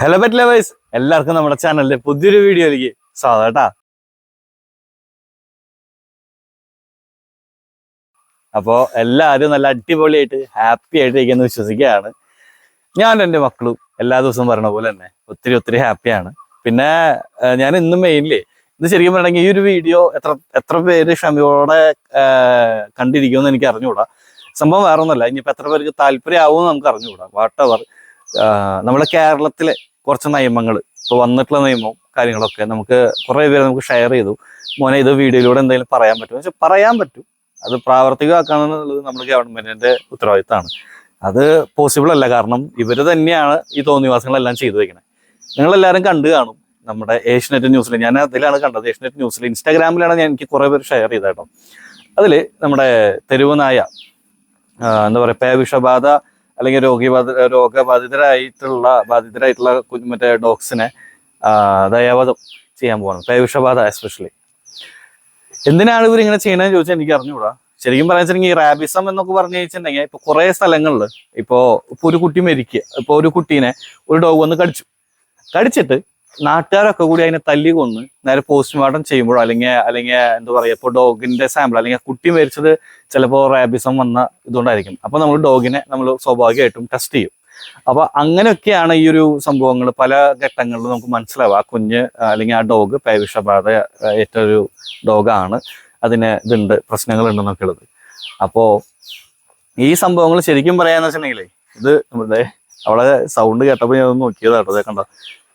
Hello bet lovers എല്ലാവർക്കും നമ്മുടെ ചാനലിലെ പുതിയൊരു വീഡിയോയിലേക്ക് സ്വാഗതം കേട്ടാ. അപ്പോ എല്ലാവരും നല്ല അടിപൊളിയായിട്ട് ഹാപ്പി ആയിട്ട് ഇരിക്കുന്നു വിശ്വസിക്കുകയാണ്. ഞാൻ എന്റെ മക്കളും എല്ലാ ദിവസവും പറഞ്ഞ പോലെ തന്നെ ഒത്തിരി ഒത്തിരി ഹാപ്പിയാണ് പിന്നെ ഞാൻ ഇന്നും മെയിൻലി ഇത് ശരിക്കും പറയണമെങ്കിൽ ഈ ഒരു വീഡിയോ എത്ര എത്ര പേര് ക്ഷമയോടെ കണ്ടിരിക്കുമെന്ന് എനിക്ക് അറിഞ്ഞുകൂടാ. സംഭവം വേറെ ഒന്നുമല്ല ഇനിയിപ്പോൾ എത്ര പേർക്ക് താല്പര്യമാവുമെന്ന് നമുക്ക് അറിഞ്ഞുകൂടാ. വാട്ട് എവർ നമ്മുടെ കേരളത്തിലെ കുറച്ച് നിയമങ്ങൾ ഇപ്പൊ വന്നിട്ടുള്ള നിയമവും കാര്യങ്ങളൊക്കെ നമുക്ക് കുറേ പേര് നമുക്ക് ഷെയർ ചെയ്തു. മോനെ ഇത് വീഡിയോയിലൂടെ എന്തെങ്കിലും പറയാൻ പറ്റും പക്ഷെ പറയാൻ പറ്റും. അത് പ്രാവർത്തികമാക്കാന്നുള്ളത് നമ്മുടെ ഗവൺമെന്റിന്റെ ഉത്തരവാദിത്തമാണ്. അത് പോസിബിൾ അല്ല. കാരണം ഇവർ തന്നെയാണ് ഈ തോന്നിവാസങ്ങളെല്ലാം ചെയ്തു വെക്കണേ. നിങ്ങൾ എല്ലാവരും കണ്ടു കാണും നമ്മുടെ ഏഷ്യനെറ്റ് ന്യൂസിൽ ഞാൻ അതിലാണ് കണ്ടത്. ഏഷ്യനെറ്റ് ന്യൂസിൽ ഇൻസ്റ്റാഗ്രാമിലാണ് ഞാൻ എനിക്ക് കുറേ പേര് ഷെയർ ചെയ്ത അതിൽ നമ്മുടെ തെരുവ് നായ ആ, എന്താ പറയുക പേവിഷബാധ അല്ലെങ്കിൽ രോഗിബാധ രോഗബാധിതരായിട്ടുള്ള ബാധിതരായിട്ടുള്ള മറ്റേ ഡോഗ്സിനെ ദയാവധം ചെയ്യാൻ പോകണം പേവിഷബാധ എസ്പെഷ്യലി എന്തിനാണ് ഇവർ ഇങ്ങനെ ചെയ്യണമെന്ന് ചോദിച്ചാൽ എനിക്ക് അറിഞ്ഞുകൂടാ ശരിക്കും പറയാൻ വെച്ചിട്ടുണ്ടെങ്കിൽ റാബിസം എന്നൊക്കെ പറഞ്ഞു വെച്ചിട്ടുണ്ടെങ്കിൽ ഇപ്പൊ കുറെ സ്ഥലങ്ങളിൽ ഇപ്പോ ഇപ്പൊ ഒരു കുട്ടി മരിക്കുക ഇപ്പൊ ഒരു കുട്ടീനെ ഒരു ഡോഗ് വന്ന് കടിച്ചു. കടിച്ചിട്ട് നാട്ടുകാരൊക്കെ കൂടി അതിനെ തല്ലി കൊന്ന് നേരെ പോസ്റ്റ്മോർട്ടം ചെയ്യുമ്പോഴോ അല്ലെങ്കിൽ അല്ലെങ്കിൽ എന്താ പറയുക ഇപ്പോൾ ഡോഗിന്റെ സാമ്പിൾ അല്ലെങ്കിൽ കുട്ടി മരിച്ചത് ചിലപ്പോൾ റാബിസം വന്ന ഇതുകൊണ്ടായിരിക്കും. അപ്പൊ നമ്മൾ ഡോഗിനെ നമ്മൾ സ്വാഭാവികമായിട്ടും ടെസ്റ്റ് ചെയ്യും. അപ്പൊ അങ്ങനെയൊക്കെയാണ് ഈ ഒരു സംഭവങ്ങൾ പല ഘട്ടങ്ങളിലും നമുക്ക് മനസ്സിലാവുക. ആ കുഞ്ഞ് അല്ലെങ്കിൽ ആ ഡോഗ് പേവിഷബാധ ഏറ്റവും ഒരു ഡോഗാണ് അതിന് ഇതുണ്ട് പ്രശ്നങ്ങളുണ്ടെന്നൊക്കെ ഉള്ളത്. അപ്പോ ഈ സംഭവങ്ങൾ ശരിക്കും പറയാന്ന് വെച്ചിട്ടുണ്ടെങ്കിലേ ഇത് നമ്മുടെ അവളെ സൗണ്ട് കേട്ടപ്പോൾ ഞാൻ നോക്കിയതാട്ടോ കണ്ടോ?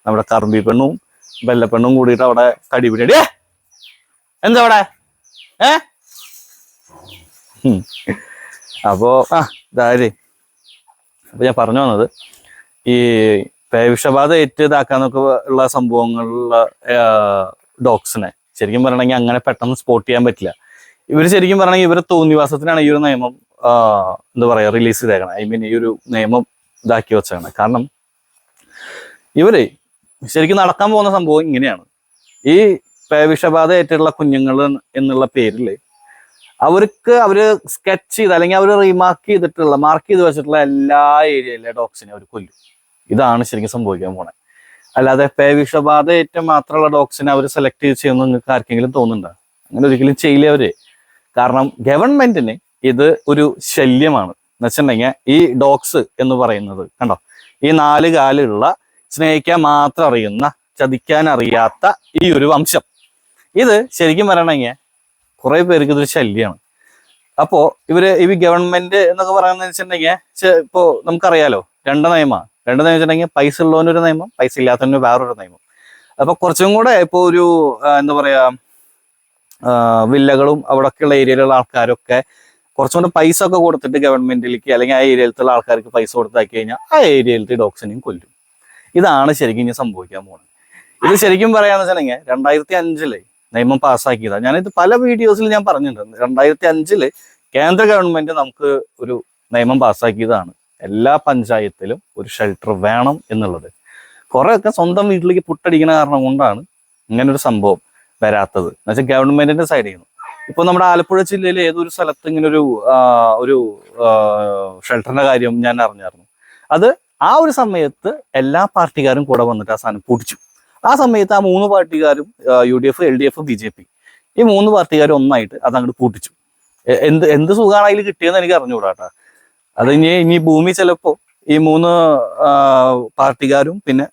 നമ്മുടെ കറുമ്പി പെണ്ണും ബെല്ലപ്പെണ്ണും കൂടിയിട്ട് അവിടെ കടിപിടി എന്താ അവിടെ? ഏ? അപ്പോ ആ ഇതാര് അപ്പൊ ഞാൻ പറഞ്ഞു വന്നത് ഈ പേവിഷബാധ ഏറ്റ് ഇതാക്കാന്നൊക്കെ ഉള്ള സംഭവങ്ങളിലുള്ള ഡോഗ്സിനെ ശരിക്കും പറയണെങ്കിൽ അങ്ങനെ പെട്ടെന്ന് സ്പോട്ട് ചെയ്യാൻ പറ്റില്ല. ഇവർ ശരിക്കും പറയണെങ്കിൽ ഇവരെ തോന്നിവാസത്തിനാണ് ഈ ഒരു നിയമം എന്താ പറയാ റിലീസ് ചെയ്തേക്കണം. ഐ മീൻ ഈ ഒരു നിയമം ഇതാക്കി വെച്ചേക്കണം. കാരണം ഇവർ ശരിക്കും നടക്കാൻ പോകുന്ന സംഭവം ഇങ്ങനെയാണ്. ഈ വിഷബാധ ഏറ്റിട്ടുള്ള കുഞ്ഞുങ്ങൾ എന്നുള്ള പേരിൽ അവർക്ക് അവർ സ്കെച്ച് ചെയ്ത് അല്ലെങ്കിൽ അവർ റീമാർക്ക് ചെയ്തിട്ടുള്ള മാർക്ക് ചെയ്ത് വെച്ചിട്ടുള്ള എല്ലാ ഏരിയയിലെ ഡോഗ്സിനെ അവർ കൊല്ലും. ഇതാണ് ശരിക്കും സംഭവിക്കാൻ പോണേ. അല്ലാതെ പേവിഷബാധ ഏറ്റവും മാത്രമുള്ള ഡോഗ്സിനെ അവർ സെലക്ട് ചെയ്ത് ചെയ്യുമെന്ന് നിങ്ങൾക്ക് ആർക്കെങ്കിലും തോന്നുന്നുണ്ടോ? അങ്ങനെ ഒരിക്കലും ചെയ്യില്ല അവർ? കാരണം ഗവൺമെന്റിന് ഇത് ഒരു ശല്യമാണ്. എന്ന് വെച്ചിട്ടുണ്ടെങ്കിൽ ഈ ഡോഗ്സ് എന്ന് പറയുന്നത് കണ്ടോ? ഈ നാല് കാലുള്ള സ്നേഹിക്കാൻ മാത്രം അറിയുന്ന ചതിക്കാൻ അറിയാത്ത ഈ ഒരു വംശം. ഇത് ശരിക്കും പറയണമെങ്കിൽ കുറെ പേർക്ക് ഇതൊരു ശല്യമാണ്. അപ്പോ ഇവർ ഈ ഗവൺമെന്റ് എന്നൊക്കെ പറയുന്നത് വെച്ചിട്ടുണ്ടെങ്കിൽ ഇപ്പോ നമുക്കറിയാലോ രണ്ട് നിയമമാണ് രണ്ട് നിയമം വെച്ചിട്ടുണ്ടെങ്കിൽ പൈസ ഉള്ളവനൊരു നിയമം പൈസ ഇല്ലാത്തവന് വേറൊരു നിയമം. അപ്പൊ കുറച്ചും കൂടെ ഇപ്പോ ഒരു എന്താ പറയാ വില്ലകളും അവിടെയൊക്കെയുള്ള ഏരിയയിലുള്ള ആൾക്കാരൊക്കെ കുറച്ചും കൂടെ പൈസ ഒക്കെ കൊടുത്തിട്ട് ഗവൺമെന്റിലേക്ക് അല്ലെങ്കിൽ ആ ഏരിയയിലത്തുള്ള ആൾക്കാർക്ക് പൈസ കൊടുത്താക്കി കഴിഞ്ഞാൽ ആ ഏരിയയിലത്തെ ഡോഗ്സിനെയും കൊല്ലും. ഇതാണ് ശരിക്കും ഇനി സംഭവിക്കാൻ പോകുന്നത് ഇത് ശരിക്കും പറയാന്ന് വെച്ചിട്ടുണ്ടെങ്കിൽ രണ്ടായിരത്തി അഞ്ചിൽ നിയമം പാസ്സാക്കിയതാണ് ഞാനിത് പല വീഡിയോസിൽ ഞാൻ പറഞ്ഞിട്ടുണ്ട്. രണ്ടായിരത്തി അഞ്ചിൽ കേന്ദ്ര ഗവൺമെന്റ് നമുക്ക് ഒരു നിയമം പാസ്സാക്കിയതാണ്. എല്ലാ പഞ്ചായത്തിലും ഒരു ഷെൽട്ടർ വേണം എന്നുള്ളത്. കുറെയൊക്കെ സ്വന്തം വീട്ടിലേക്ക് പുട്ടടിക്കുന്ന കാരണം കൊണ്ടാണ് ഇങ്ങനെ ഒരു സംഭവം വരാത്തത്. എന്നുവെച്ചാൽ ഗവൺമെന്റിന്റെ സൈഡിൽ നിന്ന് ഇപ്പൊ നമ്മുടെ ആലപ്പുഴ ജില്ലയിലെ ഏതൊരു സ്ഥലത്ത് ഇങ്ങനെ ഒരു ഒരു ഷെൽട്ടറിന്റെ കാര്യം ഞാൻ അറിഞ്ഞായിരുന്നു. അത് ആ ഒരു സമയത്ത് എല്ലാ പാർട്ടിക്കാരും കൂടെ വന്നിട്ട് ആ സാധനം പൊടിച്ചു. ആ സമയത്ത് ആ മൂന്ന് പാർട്ടിക്കാരും U D F L D F B J P ഈ മൂന്ന് പാർട്ടിക്കാരും ഒന്നായിട്ട് അത് അങ്ങോട്ട് പൂട്ടിച്ചു എന്ത് എന്ത് സുഖമാണ് അതിൽ കിട്ടിയെന്ന് എനിക്ക് അറിഞ്ഞുകൂടാട്ടാ അത് ഇനി ഇനി ഭൂമി ചിലപ്പോ ഈ മൂന്ന് പാർട്ടിക്കാരും പിന്നെ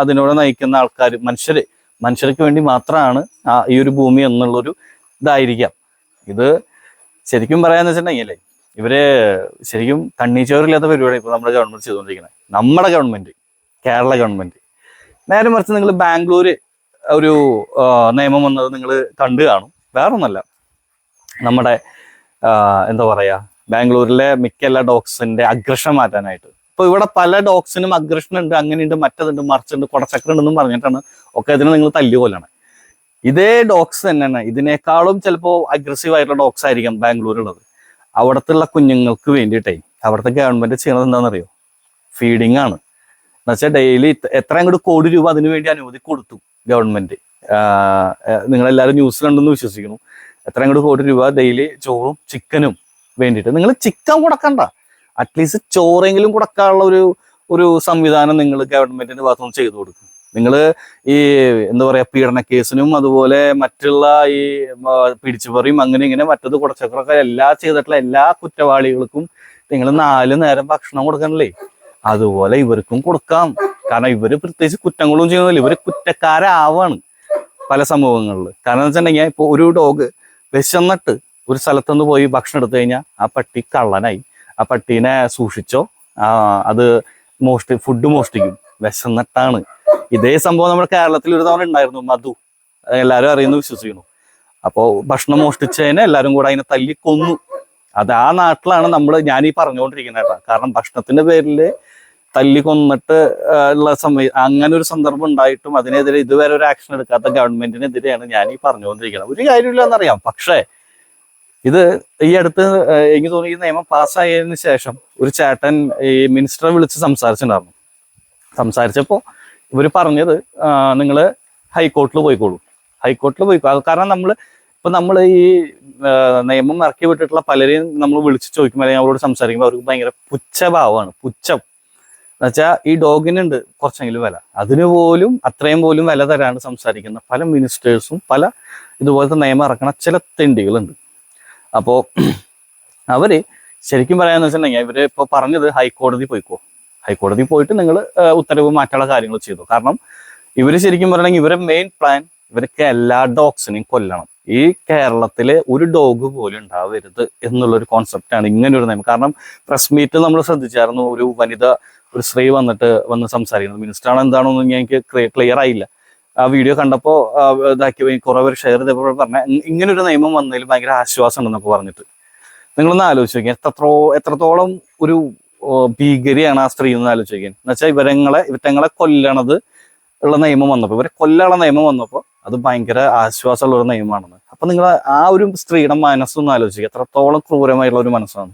അതിനോട് നയിക്കുന്ന ആൾക്കാർ മനുഷ്യരെ മനുഷ്യർക്ക് വേണ്ടി മാത്രമാണ് ഈ ഒരു ഭൂമി എന്നുള്ളൊരു ഇതായിരിക്കാം. ഇത് ശരിക്കും പറയാന്ന് വെച്ചിട്ടുണ്ടെങ്കിലേ ഇവർ ശരിക്കും കണ്ണീച്ചോറില്ലാത്ത പരിപാടി ഇപ്പൊ നമ്മുടെ ഗവൺമെന്റ് ചെയ്തുകൊണ്ടിരിക്കുന്നത് നമ്മുടെ ഗവൺമെന്റ് കേരള ഗവൺമെന്റ് നേരെ മറിച്ച് നിങ്ങൾ ബാംഗ്ലൂര് ഒരു നിയമം വന്നത് നിങ്ങൾ കണ്ടു കാണും. വേറൊന്നല്ല. നമ്മുടെ എന്താ പറയാ ബാംഗ്ലൂരിലെ മിക്ക എല്ലാ ഡോഗ്സിന്റെ അഗ്രഷൻ മാറ്റാനായിട്ട്. ഇപ്പൊ ഇവിടെ പല ഡോഗ്സിനും അഗ്രഷൻ ഉണ്ട് അങ്ങനെയുണ്ട് മറ്റതുണ്ട് മറിച്ചുണ്ട് കുടച്ചക്രുണ്ടെന്നും പറഞ്ഞിട്ടാണ് ഒക്കെ ഇതിനെ നിങ്ങൾ തല്ലുകൊല്ലണം ഇതേ ഡോഗ്സ് തന്നെയാണ്. ഇതിനേക്കാളും ചിലപ്പോ അഗ്രസീവ് ആയിട്ടുള്ള ഡോഗ്സ് ആയിരിക്കാം ബാംഗ്ലൂരുള്ളത്. അവിടത്തുള്ള കുഞ്ഞുങ്ങൾക്ക് വേണ്ടിയിട്ടേ അവിടുത്തെ ഗവൺമെന്റ് ചെയ്യണത് എന്താണെന്നറിയോ? ഫീഡിങ് ആണ്. എന്നുവെച്ചാൽ ഡെയിലി എത്ര അങ്ങോട്ട് കോടി രൂപ അതിനു വേണ്ടി അനുമതി കൊടുത്തു ഗവൺമെന്റ് നിങ്ങളെല്ലാവരും ന്യൂസ് കണ്ടെന്ന് വിശ്വസിക്കുന്നു. എത്ര അങ്ങോട്ട് കോടി രൂപ ഡെയിലി ചോറും ചിക്കനും വേണ്ടിയിട്ട്. നിങ്ങൾ ചിക്കൻ കൊടുക്കണ്ട. അറ്റ്ലീസ്റ്റ് ചോറെങ്കിലും കൊടുക്കാനുള്ള ഒരു ഒരു സംവിധാനം നിങ്ങൾ ഗവൺമെന്റിന്റെ ഭാഗത്തുനിന്ന് ചെയ്തു കൊടുക്കും. നിങ്ങൾ ഈ എന്താ പറയാ പീഡന കേസിനും അതുപോലെ മറ്റുള്ള ഈ പിടിച്ചുപറിയും അങ്ങനെ ഇങ്ങനെ മറ്റത് കുറച്ചൊക്കെ എല്ലാ ചെയ്തിട്ടുള്ള എല്ലാ കുറ്റവാളികൾക്കും നിങ്ങൾ നാല് നേരം ഭക്ഷണം കൊടുക്കണല്ലേ? അതുപോലെ ഇവർക്കും കൊടുക്കാം. കാരണം ഇവർ പ്രത്യേകിച്ച് കുറ്റങ്ങളും ചെയ്യുന്നില്ല. ഇവർ കുറ്റക്കാരാവാണ് പല സംഭവങ്ങളിൽ കാരണം എന്ന് വെച്ചിട്ടുണ്ടെങ്കിൽ ഇപ്പൊ ഒരു ഡോഗ് വിശന്നിട്ട് ഒരു സ്ഥലത്തുനിന്ന് പോയി ഭക്ഷണം എടുത്തു കഴിഞ്ഞാൽ ആ പട്ടി കള്ളനായി. ആ പട്ടീനെ സൂക്ഷിച്ചോ? അത് മോഷ്ടി ഫുഡ് മോഷ്ടിക്കും. വിശന്നിട്ടാണ്. ഇതേ സംഭവം നമ്മുടെ കേരളത്തിൽ ഒരു തവണ ഉണ്ടായിരുന്നു മധു. എല്ലാവരും അറിയുന്നു വിശ്വസിക്കുന്നു. അപ്പോ ഭക്ഷണം മോഷ്ടിച്ചതിനെ എല്ലാവരും കൂടെ അതിനെ തല്ലി കൊന്നു. അത് ആ നാട്ടിലാണ് നമ്മൾ ഞാൻ ഈ പറഞ്ഞുകൊണ്ടിരിക്കുന്നത് കേട്ടോ. കാരണം ഭക്ഷണത്തിന്റെ പേരിൽ തല്ലി കൊന്നിട്ട് ഉള്ള സമയം അങ്ങനെ ഒരു സന്ദർഭം ഉണ്ടായിട്ടും അതിനെതിരെ ഇതുവരെ ഒരു ആക്ഷൻ എടുക്കാത്ത ഗവൺമെന്റിനെതിരെയാണ് ഞാൻ ഈ പറഞ്ഞുകൊണ്ടിരിക്കുന്നത്. ഒരു കാര്യമില്ല എന്നറിയാം പക്ഷേ ഇത് ഈ അടുത്ത് എനിക്ക് തോന്നി ഈ നിയമം പാസ്സായതിനു ശേഷം ഒരു ചേട്ടൻ ഈ മിനിസ്റ്ററെ വിളിച്ച് സംസാരിച്ചിട്ടുണ്ടായിരുന്നു. സംസാരിച്ചപ്പോൾ ഇവർ പറഞ്ഞത് നിങ്ങൾ ഹൈക്കോർട്ടിൽ പോയിക്കോളൂ. ഹൈക്കോർട്ടിൽ പോയിക്കോളൂ കാരണം നമ്മൾ ഇപ്പം നമ്മൾ ഈ നിയമം ഇറക്കി വിട്ടിട്ടുള്ള പലരെയും നമ്മൾ വിളിച്ച് ചോദിക്കുമ്പോൾ അല്ലെങ്കിൽ അവരോട് സംസാരിക്കുമ്പോൾ അവർക്ക് ഭയങ്കര പുച്ഛഭാവമാണ്. പുച്ഛം. എന്നുവെച്ചാൽ ഈ ഡോഗിനുണ്ട് കുറച്ചെങ്കിലും വില. അതിന് പോലും അത്രയും പോലും വില തരാണ്ട് സംസാരിക്കുന്ന പല മിനിസ്റ്റേഴ്സും പല ഇതുപോലത്തെ നിയമം ഇറക്കണ ചില തെണ്ടികളുണ്ട്. അപ്പോൾ അവർ ശരിക്കും പറയാന്ന് വെച്ചിട്ടുണ്ടെങ്കിൽ ഇവർ ഇപ്പോൾ പറഞ്ഞത് ഹൈക്കോടതി പോയിക്കോ. ഹൈക്കോടതി പോയിട്ട് നിങ്ങൾ ഉത്തരവ് മാറ്റാനുള്ള കാര്യങ്ങൾ ചെയ്തു. കാരണം ഇവർ ശരിക്കും പറയണമെങ്കിൽ ഇവരെ മെയിൻ പ്ലാൻ ഇവരൊക്കെ എല്ലാ ഡോഗ്സിനെയും കൊല്ലണം. ഈ കേരളത്തിലെ ഒരു ഡോഗ് പോലും ഉണ്ടാവരുത് എന്നുള്ളൊരു കോൺസെപ്റ്റാണ് ഇങ്ങനെ ഒരു നിയമം. കാരണം പ്രസ് മീറ്റ് നമ്മൾ ശ്രദ്ധിച്ചായിരുന്നു ഒരു വനിത ഒരു സ്ത്രീ വന്നിട്ട് വന്ന് സംസാരിക്കുന്നത്. മിനിസ്റ്റർ ആണ് എന്താണെന്നൊന്നും എനിക്ക് ക്ലിയർ ആയില്ല. ആ വീഡിയോ കണ്ടപ്പോൾ ഇതാക്കി കുറെ പേര് ഷെയർ ചെയ്തപ്പോൾ പറഞ്ഞ ഇങ്ങനെ ഒരു നിയമം വന്നതിൽ ഭയങ്കര ആശ്വാസം ഉണ്ടെന്നൊക്കെ പറഞ്ഞിട്ട്. നിങ്ങളൊന്ന് ആലോചിച്ച് നോക്കിയാൽ എത്രത്തോ എത്രത്തോളം ഒരു ഭീകരിയാണ് ആ സ്ത്രീ എന്ന് ആലോചിക്കാൻ എന്നുവെച്ചാൽ എന്ന് വെച്ചാൽ ഇവരങ്ങളെ ഇവറ്റങ്ങളെ കൊല്ലണത് ഉള്ള നിയമം വന്നപ്പോൾ ഇവരെ കൊല്ലാനുള്ള നിയമം വന്നപ്പോൾ അത് ഭയങ്കര ആശ്വാസമുള്ള ഒരു നിയമമാണെന്ന്. അപ്പൊ നിങ്ങൾ ആ ഒരു സ്ത്രീയുടെ മനസ്സൊന്ന് ആലോചിക്കുക. എത്രത്തോളം ക്രൂരമായിട്ടുള്ള ഒരു മനസ്സാണ്.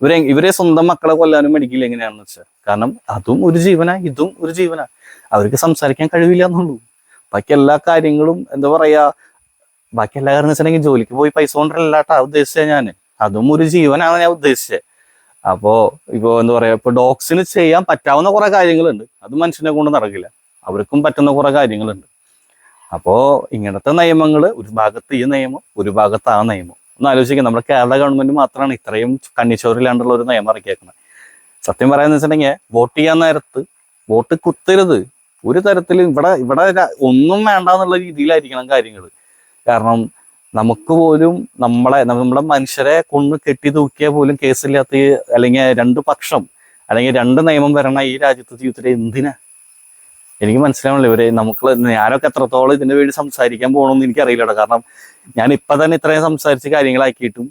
ഇവരെ ഇവരെ സ്വന്തം മക്കളെ കൊല്ലാനും മേടിക്കില്ല എങ്ങനെയാണെന്ന് വെച്ചാൽ കാരണം അതും ഒരു ജീവനാ ഇതും ഒരു ജീവനാ. അവർക്ക് സംസാരിക്കാൻ കഴിവില്ല എന്നുള്ളൂ. ബാക്കി എല്ലാ കാര്യങ്ങളും എന്താ പറയാ ബാക്കി എല്ലാ കാര്യം വെച്ചിട്ടുണ്ടെങ്കിൽ ജോലിക്ക് പോയി പൈസ കൊണ്ടല്ലാട്ടാ ഉദ്ദേശിച്ചത് ഞാൻ അതും ഒരു ജീവനാണ് ഞാൻ ഉദ്ദേശിച്ചത്. അപ്പോ ഇപ്പോ എന്താ പറയാ ഇപ്പൊ ഡോഗ്സിന് ചെയ്യാൻ പറ്റാവുന്ന കുറെ കാര്യങ്ങളുണ്ട്. അത് മനുഷ്യനെ കൊണ്ട് നടക്കില്ല. അവർക്കും പറ്റുന്ന കുറെ കാര്യങ്ങളുണ്ട്. അപ്പോ ഇങ്ങനത്തെ നിയമങ്ങൾ ഒരു ഭാഗത്ത് ഈ നിയമം ഒരു ഭാഗത്ത് ആ നിയമം. ഒന്ന് ആലോചിക്കുക നമ്മുടെ കേരള ഗവൺമെന്റ് മാത്രമാണ് ഇത്രയും കണ്ണിച്ചോറില്ലാണ്ടുള്ള ഒരു നിയമം ഇറക്കിയേക്കുന്നത് സത്യം പറയാന്ന് വെച്ചിട്ടുണ്ടെങ്കിൽ വോട്ട് ചെയ്യാൻ നേരത്ത് വോട്ട് കുത്തരുത്. ഒരു തരത്തിലും ഇവിടെ ഇവിടെ ഒന്നും വേണ്ട എന്നുള്ള രീതിയിലായിരിക്കണം കാര്യങ്ങൾ കാരണം നമുക്ക് പോലും നമ്മളെ നമ്മുടെ മനുഷ്യരെ കൊന്ന് കെട്ടി തൂക്കിയാൽ പോലും കേസില്ലാത്ത അല്ലെങ്കിൽ രണ്ട് പക്ഷം അല്ലെങ്കിൽ രണ്ട് നിയമം വരണ ഈ രാജ്യത്ത് ജീവിതത്തിൽ എന്തിനാ? എനിക്ക് മനസ്സിലാവണില്ല ഇവരെ നമുക്ക് ഞാനൊക്കെ എത്രത്തോളം ഇതിന് വേണ്ടി സംസാരിക്കാൻ പോകണമെന്ന് എനിക്കറിയില്ലട്ടോ കാരണം ഞാൻ ഇപ്പൊ തന്നെ ഇത്രയും സംസാരിച്ച് കാര്യങ്ങളാക്കിയിട്ടും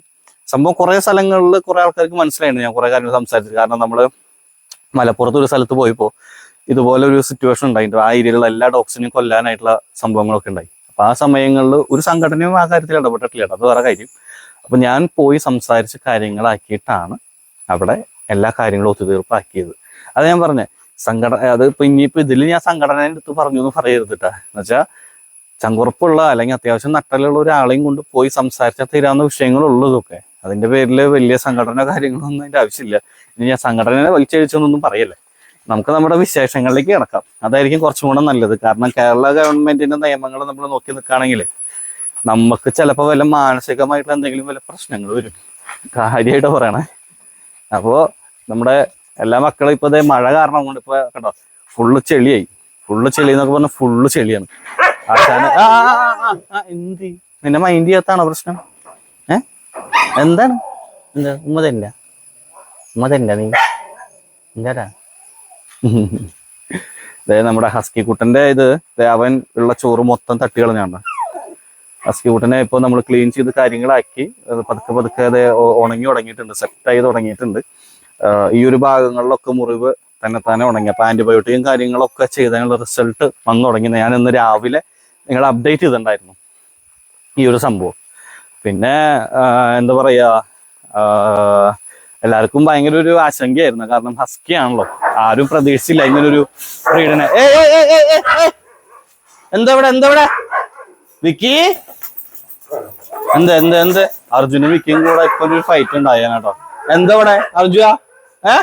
സംഭവം കുറെ സ്ഥലങ്ങളിൽ കുറെ ആൾക്കാർക്ക് മനസ്സിലായിട്ടുണ്ട് ഞാൻ കുറെ കാര്യങ്ങൾ സംസാരിച്ചത് കാരണം നമ്മൾ മലപ്പുറത്ത് ഒരു സ്ഥലത്ത് പോയപ്പോ ഇതുപോലെ ഒരു സിറ്റുവേഷൻ ഉണ്ടായിട്ടുണ്ട്. ആ ഏരിയയിലുള്ള എല്ലാ ഡോഗ്സിനെയും കൊല്ലാനായിട്ടുള്ള സംഭവങ്ങളൊക്കെ ഉണ്ടായി. അപ്പൊ ആ സമയങ്ങളിൽ ഒരു സംഘടനയും ആ കാര്യത്തിൽ ഇടപെട്ടിട്ടില്ല അത് വേറെ കാര്യം. അപ്പൊ ഞാൻ പോയി സംസാരിച്ച് കാര്യങ്ങളാക്കിയിട്ടാണ് അവിടെ എല്ലാ കാര്യങ്ങളും ഒത്തുതീർപ്പാക്കിയത്. അത് ഞാൻ പറഞ്ഞേ സംഘടന അത് ഇപ്പൊ ഇനിയിപ്പോ ഇതിൽ ഞാൻ സംഘടനയുടെ അടുത്ത് പറഞ്ഞു എന്ന് പറയരുത് കേട്ടാ എന്നുവെച്ചാൽ ചങ്കുറപ്പുള്ള അല്ലെങ്കിൽ അത്യാവശ്യം നട്ടലുള്ള ഒരാളെയും കൊണ്ട് പോയി സംസാരിച്ചാൽ തീരാവുന്ന വിഷയങ്ങളുള്ളതൊക്കെ. അതിന്റെ പേരിൽ വലിയ സംഘടന കാര്യങ്ങളൊന്നും അതിന്റെ ആവശ്യമില്ല. ഇനി ഞാൻ സംഘടനയെ വലിച്ചഴിച്ചൊന്നും പറയല്ലേ? നമുക്ക് നമ്മുടെ വിശേഷങ്ങളിലേക്ക് കിടക്കാം. അതായിരിക്കും കുറച്ചും കൂടെ നല്ലത്. കാരണം കേരള ഗവൺമെന്റിന്റെ നിയമങ്ങൾ നമ്മൾ നോക്കി നിൽക്കുകയാണെങ്കിൽ നമുക്ക് ചിലപ്പോൾ വല്ല മാനസികമായിട്ടുള്ള എന്തെങ്കിലും വല്ല പ്രശ്നങ്ങൾ വരും. കാര്യമായിട്ട് പറയണേ. അപ്പോൾ നമ്മുടെ എല്ലാ മക്കളും ഇപ്പൊ ദേ മഴ കാരണം കൊണ്ട് ഇപ്പൊ കേട്ടോ ഫുള്ള് ചെളിയായി. ഫുള്ള് ചെളി എന്നൊക്കെ പറഞ്ഞാൽ ഫുള്ള് ചെളിയാണ്. എന്ത്? നിന്നെ മൈൻഡ് ചെയ്യാത്താണോ പ്രശ്നം? ഏ? എന്താണ്? എന്താ ഉമ്മതല്ല ഉമ്മതല്ല നീ? എന്താടാ? ദേ നമ്മുടെ ഹസ്കി കുട്ടന്റെ ഇത് അവൻ ഉള്ള ചോറ് മൊത്തം തട്ടികളഞ്ഞാണ് ഹസ്കി കുട്ടനെ ഇപ്പൊ നമ്മൾ ക്ലീൻ ചെയ്ത് കാര്യങ്ങളാക്കി പതുക്കെ പതുക്കെ അത് ഉണങ്ങി തുടങ്ങിയിട്ടുണ്ട് സെറ്റായി തുടങ്ങിയിട്ടുണ്ട്. ഈ ഒരു ഭാഗങ്ങളിലൊക്കെ മുറിവ് തന്നെ തന്നെ ഉണങ്ങി. അപ്പൊ ആന്റിബയോട്ടിക്കും കാര്യങ്ങളൊക്കെ ചെയ്തതിനുള്ള റിസൾട്ട് വന്നു തുടങ്ങി ഞാൻ ഇന്ന് രാവിലെ നിങ്ങൾ അപ്ഡേറ്റ് ചെയ്തിട്ടുണ്ടായിരുന്നു ഈ ഒരു സംഭവം. പിന്നെ എന്താ പറയാ എല്ലാവർക്കും ഭയങ്കര ഒരു ആശങ്കയായിരുന്നു. കാരണം ഹസ്കി ആണല്ലോ. ആരും പ്രതീക്ഷിച്ചില്ല. ഇങ്ങനൊരു ഏയ്. എന്താ ഇവിടെ എന്താ ഇവിടെ? വിക്കി? എന്ത് എന്ത് എന്ത്? അർജുനും വിക്കിയും കൂടെ ഇപ്പൊ ഒരു ഫൈറ്റ് ഉണ്ടായാണ് കേട്ടോ എന്താ ഇവിടെ അർജുന? ഏ?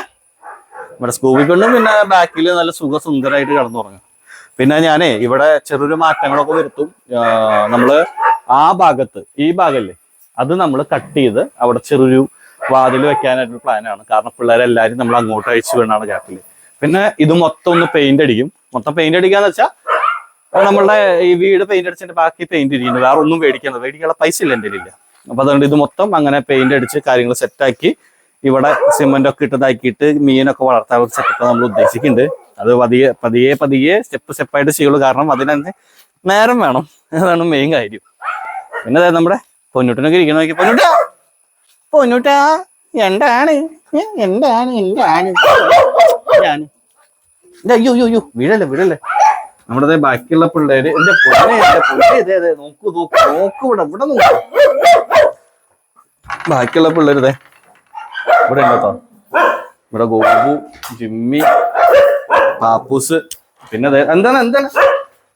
ഇവിടെ സ്കൂബി പെണ്ണും പിന്നെ ബാക്കിൽ നല്ല സുഖ സുന്ദരമായിട്ട് കിടന്നുറങ്ങും. പിന്നെ ഞാനേ ഇവിടെ ചെറിയൊരു മാറ്റങ്ങളൊക്കെ വരുത്തും. നമ്മൾ ആ ഭാഗത്ത് ഈ ഭാഗല്ലേ? അത് നമ്മൾ കട്ട് ചെയ്ത് അവിടെ ചെറിയൊരു വാതിൽ വെക്കാനായിട്ടൊരു പ്ലാനാണ് കാരണം പിള്ളേരെല്ലാരും നമ്മൾ അങ്ങോട്ട് അയച്ചു വേണമാണ് ഗ്യാപ്പിൽ പിന്നെ ഇത് മൊത്തം ഒന്ന് പെയിന്റ് അടിക്കും. മൊത്തം പെയിന്റ് അടിക്കാന്ന് വെച്ചാൽ നമ്മളുടെ ഈ വീട് പെയിന്റ് അടിച്ചിട്ട് ബാക്കി പെയിന്റ് ഇരിക്കുന്നു വേറെ ഒന്നും മേടിക്കുന്നത് മേടിക്കാനുള്ള പൈസ ഇല്ല എന്റെ ഇല്ല അപ്പൊ അതുകൊണ്ട് ഇത് മൊത്തം അങ്ങനെ പെയിന്റ് അടിച്ച് കാര്യങ്ങൾ സെറ്റാക്കി ഇവിടെ സിമെന്റ് ഒക്കെ ഇട്ടതാക്കിയിട്ട് മീനൊക്കെ വളർത്താൻ സെറ്റപ്പ് നമ്മൾ ഉദ്ദേശിക്കുന്നുണ്ട്. അത് പതിയെ പതിയെ പതിയെ സ്റ്റെപ്പ് സ്റ്റെപ്പായിട്ട് ചെയ്യുള്ളൂ. കാരണം അതിനകത്ത് നേരം വേണം. അതാണ് മെയിൻ കാര്യം. പിന്നെ നമ്മുടെ പൊന്നൂട്ടിനൊക്കെ ഇരിക്കണോ പൊന്നുട്ടാ പൊന്നൂട്ടാ! പൊന്നൂട്ടാ എന്താണ്? എന്താണ് എന്താണ് അയ്യോ അയ്യോ നമ്മുടെ ബാക്കിയുള്ള പിള്ളേര് എന്റെ പൊന്നെ എന്റെ ഇതേ നോക്കൂ നോക്കൂ നോക്കൂ ഇവിടെ ഇവിടെ ബാക്കിയുള്ള പിള്ളേര് ഇതേ ഇവിടെ ഉണ്ട് ഇവിടെ ഗോപു ജിമ്മി പാപ്പൂസ് പിന്നെ ദേ എന്താണ് എന്താണ്?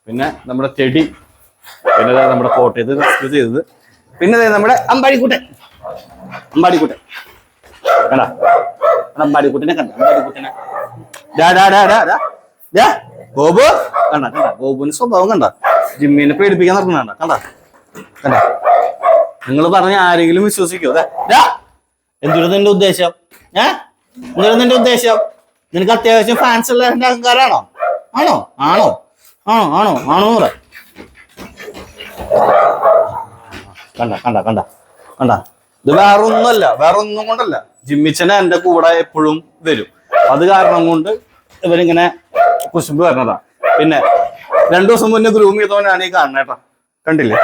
പിന്നെ നമ്മുടെ ചെടി പിന്നെ നമ്മുടെ കോട്ടയത്ത് ചെയ്തത്. പിന്നെ നമ്മുടെ അമ്പാടിക്കുട്ടൻ. അമ്പാടിക്കുട്ടൻ. കണ്ട? അമ്പാടിക്കുട്ടനെ കണ്ട? അമ്പാടിക്കുട്ടനെ. ഡാ ഡാ ഡാ ഡാ ഡാ. ഡാ ഗോപു കണ്ട കണ്ട. ഗോപുവിന്റെ സ്വഭാവം കണ്ട? ജിമ്മിനെ പേടിപ്പിക്കാൻ നടക്കണ കണ്ട? കണ്ട? നിങ്ങൾ പറഞ്ഞ ആരെങ്കിലും വിശ്വസിക്കോ? എന്തൊരു നിന്റെ ഉദ്ദേശം? ഏ? എന്തൊരു നിന്റെ ഉദ്ദേശം? നിനക്ക് അത്യാവശ്യം ഫാൻസ് ഉള്ള എന്റെ അഹങ്കാരാണോ ആണോ? ആണോ? ആണോ? ആണോ? ആണോ പറ. കണ്ട കണ്ട കണ്ട. കണ്ട. ഇത് വേറൊന്നുമല്ല വേറൊന്നും കൊണ്ടല്ല. ജിമ്മിച്ചനെ എന്റെ കൂടെ എപ്പോഴും വരും. അത് കാരണം കൊണ്ട് ഇവരിങ്ങനെ കുശുമ്പ് വരണതാ പിന്നെ രണ്ടു ദിവസം മുന്നേ ഗ്രൂം ചെയ്തവനാണ് ഈ കാണണേട്ടാ കണ്ടില്ലേ?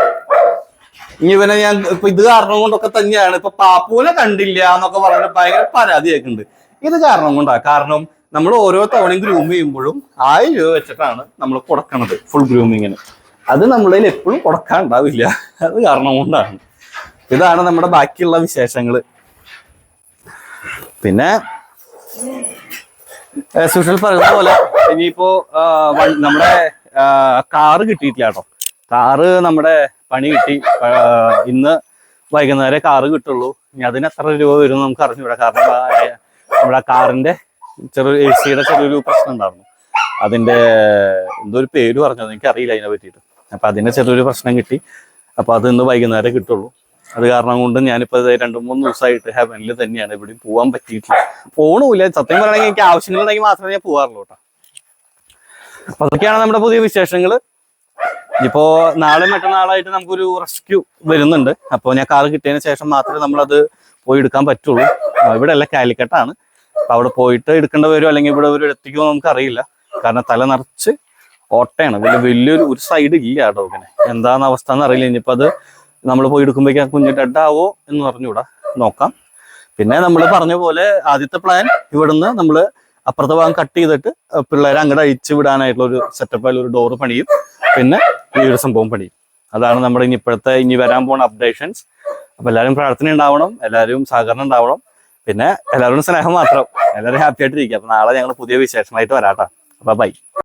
ഇനി ഇവനെ ഞാൻ ഇപ്പൊ ഇത് കാരണം കൊണ്ടൊക്കെ തന്നെയാണ്. ഇപ്പൊ പാപ്പുവിനെ കണ്ടില്ല എന്നൊക്കെ പറഞ്ഞിട്ട് ഭയങ്കര പരാതി കേൾക്കുന്നുണ്ട്. ഇത് കാരണം കൊണ്ടാ. കാരണം നമ്മൾ ഓരോ തവണയും ഗ്രൂം ചെയ്യുമ്പോഴും ആയിരം രൂപ വെച്ചിട്ടാണ് നമ്മൾ കൊടുക്കണത്. ഫുൾ ഗ്രൂമിങ്ങിന് അത് നമ്മളതിൽ എപ്പോഴും കൊടുക്കാൻ ഉണ്ടാവില്ല അത് കാരണം കൊണ്ടാണ്. ഇതാണ് നമ്മുടെ ബാക്കിയുള്ള വിശേഷങ്ങൾ പിന്നെ സുഷൽ പറയുന്ന പോലെ ഇനിയിപ്പോ നമ്മുടെ കാറ് കിട്ടിയിട്ടില്ല കേട്ടോ. കാറ് നമ്മുടെ പണി കിട്ടി. ഇന്ന് വൈകുന്നേരം കാറ് കിട്ടുള്ളൂ. ഇനി അതിന് എത്ര രൂപ വരും നമുക്ക് അറിഞ്ഞൂടാ. കാരണം നമ്മുടെ കാറിന്റെ ചെറിയ എ സിയുടെ ചെറിയൊരു പ്രശ്നം ഉണ്ടായിരുന്നു. അതിന്റെ എന്തോ ഒരു പേര് പറഞ്ഞത് എനിക്ക് അറിയില്ല അതിനെ പറ്റിയിട്ട്. അപ്പൊ അതിന്റെ ചെറിയൊരു പ്രശ്നം കിട്ടി. അപ്പൊ അത് ഇന്ന് വൈകുന്നേരം കിട്ടുള്ളൂ. അത് കാരണം കൊണ്ട് ഞാനിപ്പോ രണ്ടു മൂന്ന് ദിവസമായിട്ട് ഹെവനിൽ തന്നെയാണ് ഇവിടെ പോകാൻ പറ്റിയിട്ടില്ല. പോണൂല സത്യം പറയണെങ്കിൽ എനിക്ക് ആവശ്യങ്ങളുണ്ടെങ്കിൽ മാത്രമേ ഞാൻ പോകാറുള്ളൂ കേട്ടോ. അപ്പൊ അതൊക്കെയാണ് നമ്മുടെ പുതിയ വിശേഷങ്ങൾ ഇപ്പോ നാളെ മറ്റന്നാളായിട്ട് നമുക്കൊരു റെസ്ക്യൂ വരുന്നുണ്ട്. അപ്പോൾ ഞാൻ കാർ കിട്ടിയതിന് ശേഷം മാത്രമേ നമ്മളത് പോയി എടുക്കാൻ പറ്റുള്ളൂ. ഇവിടെ അല്ല കാലിക്കട്ടാണ്. അപ്പൊ അവിടെ പോയിട്ട് എടുക്കേണ്ട വരുമോ അല്ലെങ്കിൽ ഇവിടെ ഒരു എത്തിക്കുമോ നമുക്ക് അറിയില്ല കാരണം തല നിറച്ച് ഓട്ടയാണ്. വലിയ വലിയൊരു ഒരു സൈഡ് ഇല്ല കേട്ടോ ഇങ്ങനെ എന്താണെന്ന അവസ്ഥ എന്ന് അറിയില്ല ഇനിയിപ്പോ അത് നമ്മൾ പോയി എടുക്കുമ്പോഴേക്കും കുഞ്ഞ് ഡെഡാവോ എന്ന് പറഞ്ഞുകൂടാ. നോക്കാം. പിന്നെ നമ്മൾ പറഞ്ഞ പോലെ ആദ്യത്തെ പ്ലാൻ ഇവിടുന്ന് നമ്മൾ അപ്പുറത്തെ ഭാഗം കട്ട് ചെയ്തിട്ട് പിള്ളേരെ അങ്ങോട്ട് അഴിച്ചു വിടാനായിട്ടുള്ള ഒരു സെറ്റപ്പ് ആയാലും ഒരു ഡോറ് പണിയും. പിന്നെ ഈ ഒരു സംഭവം പണിയും. അതാണ് നമ്മുടെ ഇനി ഇപ്പോഴത്തെ ഇനി വരാൻ പോകുന്ന അപ്ഡേഷൻസ് അപ്പൊ എല്ലാവരും പ്രാർത്ഥന ഉണ്ടാവണം എല്ലാവരും സഹകരണം ഉണ്ടാവണം. പിന്നെ എല്ലാവരും സ്നേഹം മാത്രം. എല്ലാവരും ഹാപ്പി ആയിട്ടിരിക്കുക. അപ്പൊ നാളെ ഞങ്ങൾ പുതിയ വിശേഷമായിട്ട് വരാട്ടോ. അപ്പൊ ബൈ